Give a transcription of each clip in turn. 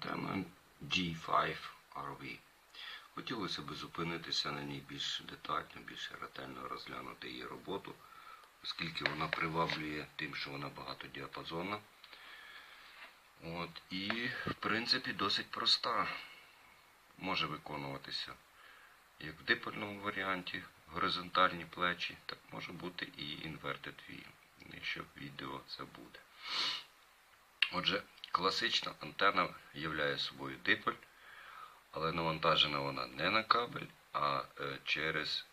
антенна G5 RV. Хотілося б зупинитися на ній більш детально, більш ретельно розглянути її роботу, оскільки вона приваблює тим, що вона багатодіапазонна. От, і, в принципі, досить проста. Може виконуватися як в дипольному варіанті, горизонтальні плечі, так може бути і Inverted V. Нижче в відео це буде. Отже, класична антенна являє собою диполь, але навантажена вона не на кабель, а е, через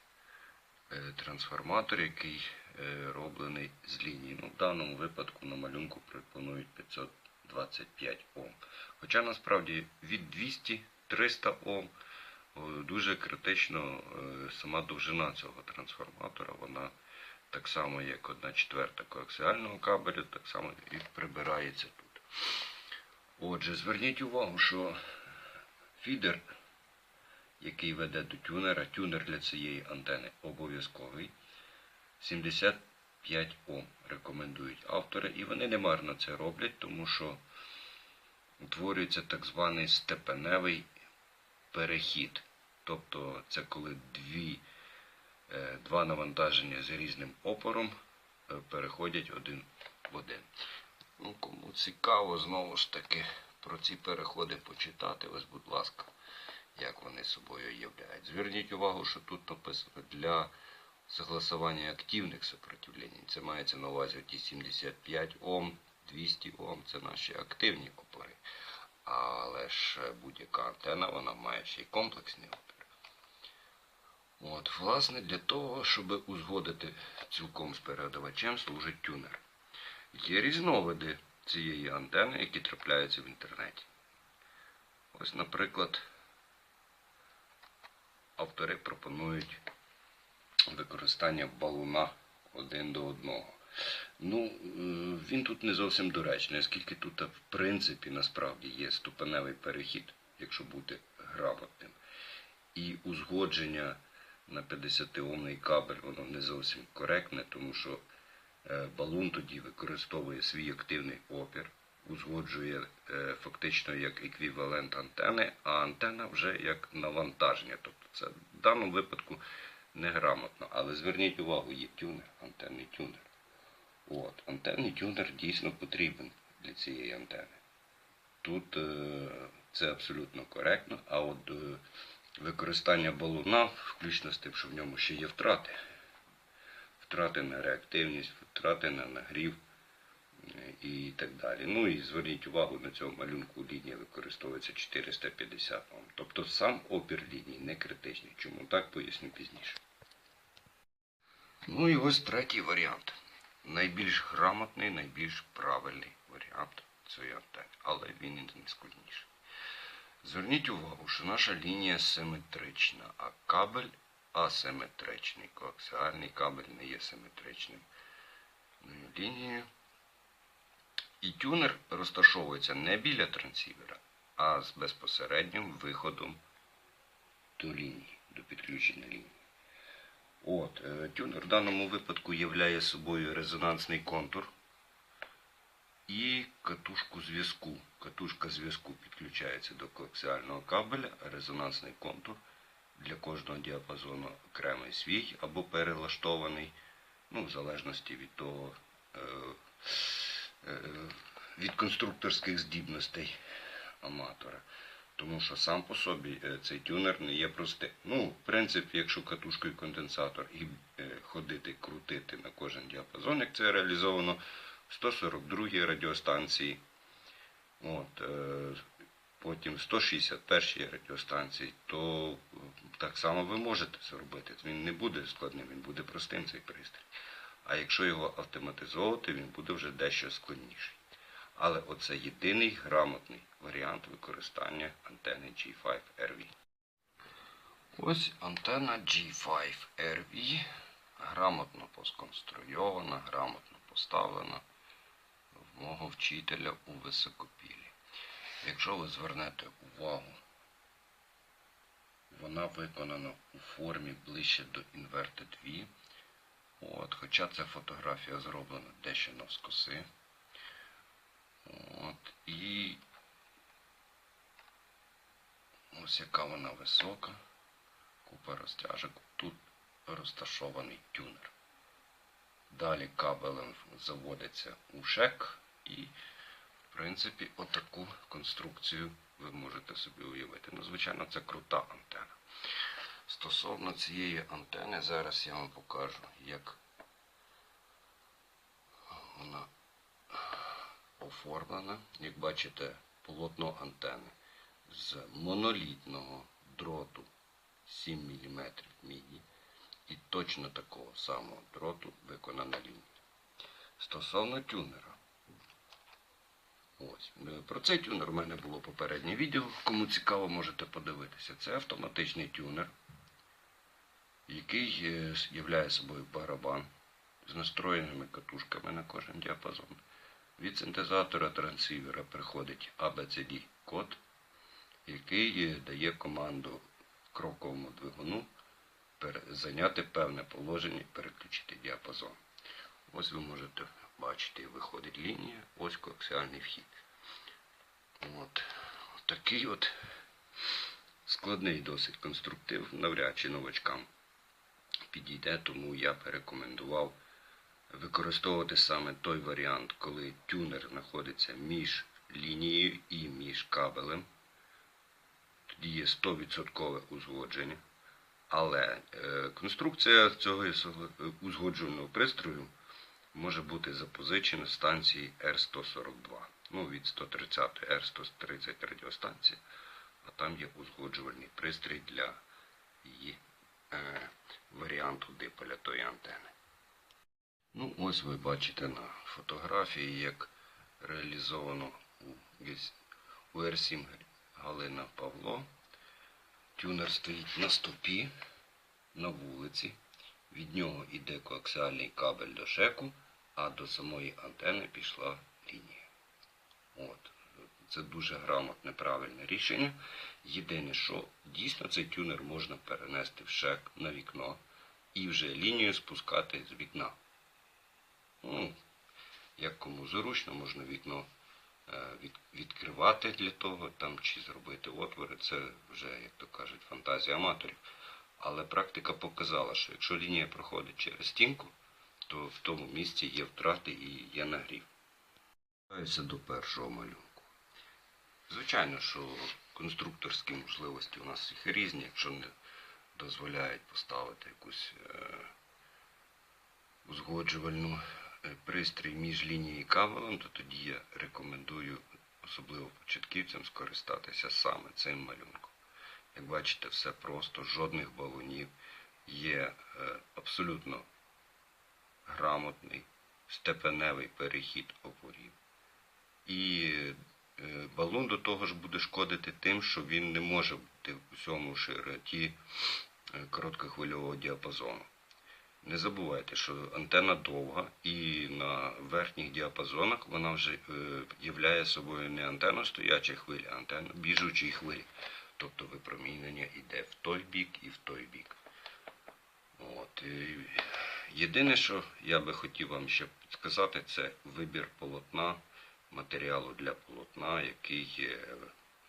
е, трансформатор, який е, роблений з лінії. Ну, в даному випадку на малюнку пропонують 525 Ом. Хоча насправді від 200-300 Ом дуже критично сама довжина цього трансформатора, вона так само, як 1 четверта коаксіального кабелю, так само і прибирається. Отже, зверніть увагу, що фідер, який веде до тюнера, тюнер для цієї антени обов'язковий. 75 Ом рекомендують автори, і вони немарно це роблять, тому що утворюється так званий степеневий перехід. Тобто це коли дві, е, два навантаження з різним опором е, переходять один в один. Ну, кому цікаво, знову ж таки, про ці переходи почитати, ось, будь ласка, як вони собою являють. Зверніть увагу, що тут написано для согласування активних сопротивлень. Це мається на увазі ті 75 Ом, 200 Ом, це наші активні опори. Але ж будь-яка антена, вона має ще й комплексні опори. От, власне, для того, щоб узгодити цілком з передавачем, служить тюнер. Є різновиди цієї антени, які трапляються в інтернеті. Ось, наприклад, автори пропонують використання балуна один до одного. Ну, е, він тут не зовсім доречний, оскільки тут, в принципі, насправді є ступеневий перехід, якщо бути грамотним. І узгодження на 50-омний кабель, воно не зовсім коректне, тому що балун тоді використовує свій активний опір, узгоджує е, фактично як еквівалент антени, а антена вже як навантаження. Тобто це в даному випадку неграмотно. Але зверніть увагу, є тюнер, антенний тюнер. От, антенний тюнер дійсно потрібен для цієї антени. Тут е, це абсолютно коректно, а от е, використання балуна, включно з тим, що в ньому ще є втрати. Втрати на реактивність, втрати на нагрів е, і так далі. Ну і зверніть увагу, на цьому малюнку лінія використовується 450 Ом. Тобто сам опір лінії не критичний. Чому так, поясню пізніше. Ну і ось третій варіант. Найбільш грамотний, найбільш правильний варіант цієї антени, але він і найскладніший. Зверніть увагу, що наша лінія симетрична, а кабель асиметричний. Коаксіальний кабель не є симетричним лінією. І тюнер розташовується не біля трансівера, а з безпосереднім виходом до лінії, до підключення лінії. От, е, Тюнер в даному випадку являє собою резонансний контур і катушку зв'язку. Катушка зв'язку підключається до коаксіального кабеля, а резонансний контур для кожного діапазону окремий свій або перелаштований, ну, в залежності від того, е, е, від конструкторських здібностей аматора. Тому що сам по собі е, цей тюнер не є простим. Ну, в принципі, якщо катушкою конденсатор і ходити, крутити на кожен діапазон, як це реалізовано в 142 радіостанції, от, потім 161 радіостанції, то так само ви можете це робити. Він не буде складним, він буде простим цей пристрій. А якщо його автоматизовувати, він буде вже дещо складніший. Але оце єдиний грамотний варіант використання антени G5RV. Ось антена G5RV грамотно посконструйована, грамотно поставлена в мого вчителя у високопілі. Якщо ви звернете увагу, вона виконана у формі ближче до Inverted V. От, Хоча ця фотографія зроблена дещо навскоси. От, І Ось яка вона висока, купа розтяжок. Тут розташований тюнер. Далі кабелем заводиться у шек і, принципі, отаку конструкцію ви можете собі уявити. Ну, звичайно, це крута антена. Стосовно цієї антени, зараз я вам покажу, як вона оформлена. Як бачите, полотно антени з монолітного дроту 7 мм міді і точно такого самого дроту виконана лінія. Стосовно тюнера. Ось. е, Про цей тюнер у мене було попереднє відео. Кому цікаво, можете подивитися. Це автоматичний тюнер, який е, являє собою барабан з настроєними катушками на кожен діапазон. Від синтезатора трансивера приходить ABCD код, який е, дає команду кроковому двигуну зайняти певне положення і переключити діапазон. Ось ви можете бачити, виходить лінія, ось коаксіальний вхід. От. Такий от складний досить конструктив, навряд чи новачкам підійде, тому я порекомендував використовувати саме той варіант, коли тюнер знаходиться між лінією і між кабелем. Тоді є 100% узгодження. Але е, конструкція цього узгоджувального пристрою може бути запозичена з станції Р142. Ну, від 130 Р130 радіостанції, а там є узгоджувальний пристрій для її е, варіанту диполя тої антени. Ну, ось ви бачите на фотографії, як реалізовано у, гіс- у R7 Галина Павло. Тюнер стоїть на стопі на вулиці. Від нього йде коаксіальний кабель до шеку, а до самої антени пішла лінія. От. Це дуже грамотне, правильне рішення. Єдине, що дійсно цей тюнер можна перенести в шек на вікно і вже лінію спускати з вікна. Ну, як кому зручно, можна вікно е, від- відкривати для того, там, чи зробити отвори, це вже, як то кажуть, фантазія аматорів. Але практика показала, що якщо лінія проходить через стінку, то в тому місці є втрати і є нагрів. Повертаюся до першого малюнку. Звичайно, що конструкторські можливості у нас їх різні, якщо не дозволяють поставити якусь е, узгоджувальну е, пристрій між лінією і кабелем, то тоді я рекомендую особливо початківцям скористатися саме цим малюнком. Як бачите, все просто, жодних балонів, є е, абсолютно грамотний степеневий перехід опорів. І е, балон до того ж буде шкодити тим, що він не може бути в усьому широті е, короткохвильового діапазону. Не забувайте, що антенна довга і на верхніх діапазонах вона вже е, являє собою не антенну стоячої хвилі, а антенну біжучої хвилі. Тобто випромінення йде в той бік і в той бік. От. і Єдине, що я би хотів вам ще сказати, це вибір полотна, матеріалу для полотна, який е,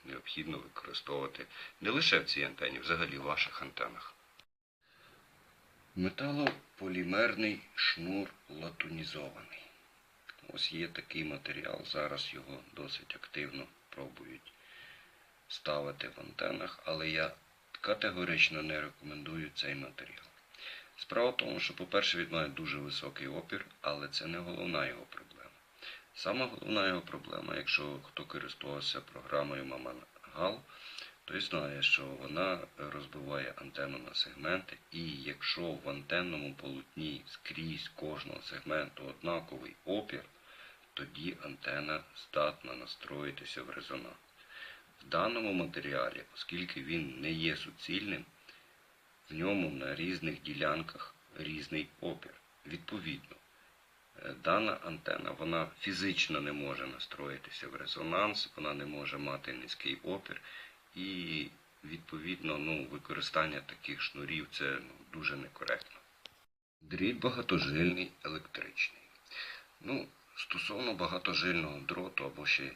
необхідно використовувати не лише в цій антені, взагалі в ваших антенах. Металополімерний шнур латунізований. Ось є такий матеріал, зараз його досить активно пробують ставити в антенах, але я категорично не рекомендую цей матеріал. Справа в тому, що, по-перше, він має дуже високий опір, але це не головна його проблема. Сама головна його проблема, якщо хто користувався програмою Мамангал, той знає, що вона розбиває антенну на сегменти, і якщо в антенному полотні скрізь кожного сегменту однаковий опір, тоді антена здатна настроїтися в резонанс. В даному матеріалі, оскільки він не є суцільним, в ньому на різних ділянках різний опір. Відповідно, е, дана антена вона фізично не може настроїтися в резонанс, вона не може мати низький опір, і відповідно ну, використання таких шнурів це ну, дуже некоректно. Дріт багатожильний електричний. Ну, стосовно багатожильного дроту або ще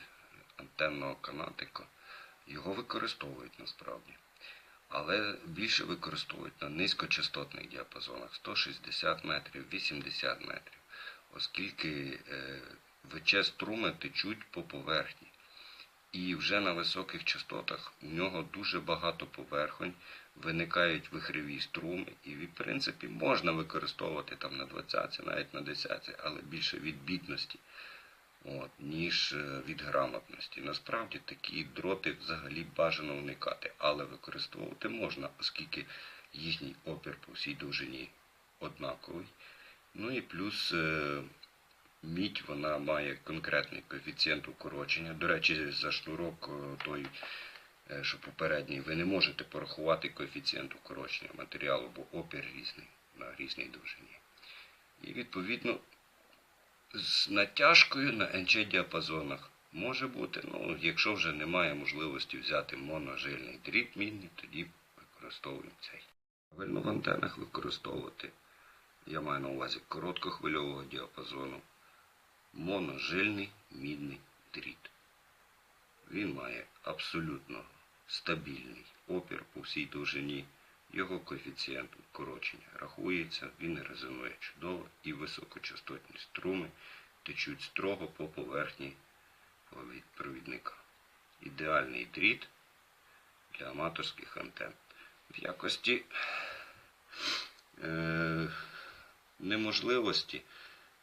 антенного канатика, Його використовують насправді. Але більше використовують на низькочастотних діапазонах 160 метрів, 80 метрів, оскільки е, ВЧ струми течуть по поверхні. І вже на високих частотах у нього дуже багато поверхонь, виникають вихреві струми, і в принципі можна використовувати там на 20, навіть на 10, але більше від бідності, от, ніж е, від грамотності. Насправді такі дроти взагалі бажано уникати, але використовувати можна, оскільки їхній опір по всій довжині однаковий. Ну і плюс е, мідь вона має конкретний коефіцієнт укорочення. До речі, за шнурок е, той, що попередній, ви не можете порахувати коефіцієнт укорочення матеріалу, бо опір різний на різній довжині. І відповідно з натяжкою на НЧ-діапазонах може бути, ну, якщо вже немає можливості взяти моножильний дріт мідний, тоді використовуємо цей. Правильно в антенах використовувати, я маю на увазі короткохвильового діапазону, моножильний мідний дріт. Він має абсолютно стабільний опір по всій довжині. Його коефіцієнт укорочення рахується, він резонує чудово і високочастотні струми течуть строго по поверхні провідника. Ідеальний дріт для аматорських антен. В якості е, неможливості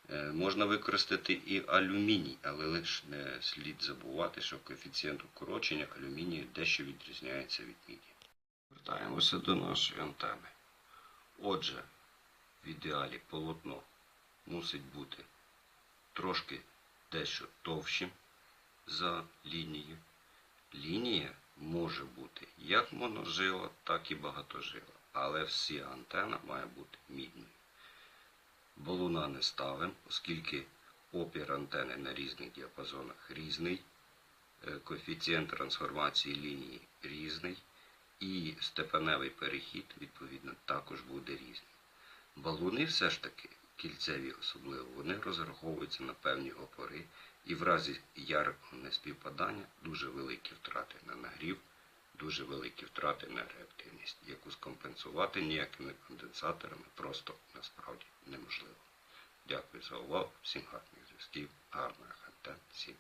е, можна використати і алюміній, але лише не слід забувати, що коефіцієнт укорочення алюмінію дещо відрізняється від міді. Вертаємося до нашої антени. Отже, в ідеалі полотно мусить бути трошки дещо товщим за лінією. Лінія може бути як моножила, так і багатожила. Але всі антена має бути мідною. Балуна не ставимо, оскільки опір антени на різних діапазонах різний, е, коефіцієнт трансформації лінії різний, і степеневий перехід, відповідно, також буде різний. Балуни все ж таки, кільцеві особливо, вони розраховуються на певні опори, і в разі яркого неспівпадання дуже великі втрати на нагрів, дуже великі втрати на реактивність, яку скомпенсувати ніякими конденсаторами просто насправді неможливо. Дякую за увагу, всім гарних зв'язків, гарних антенн, 7-3.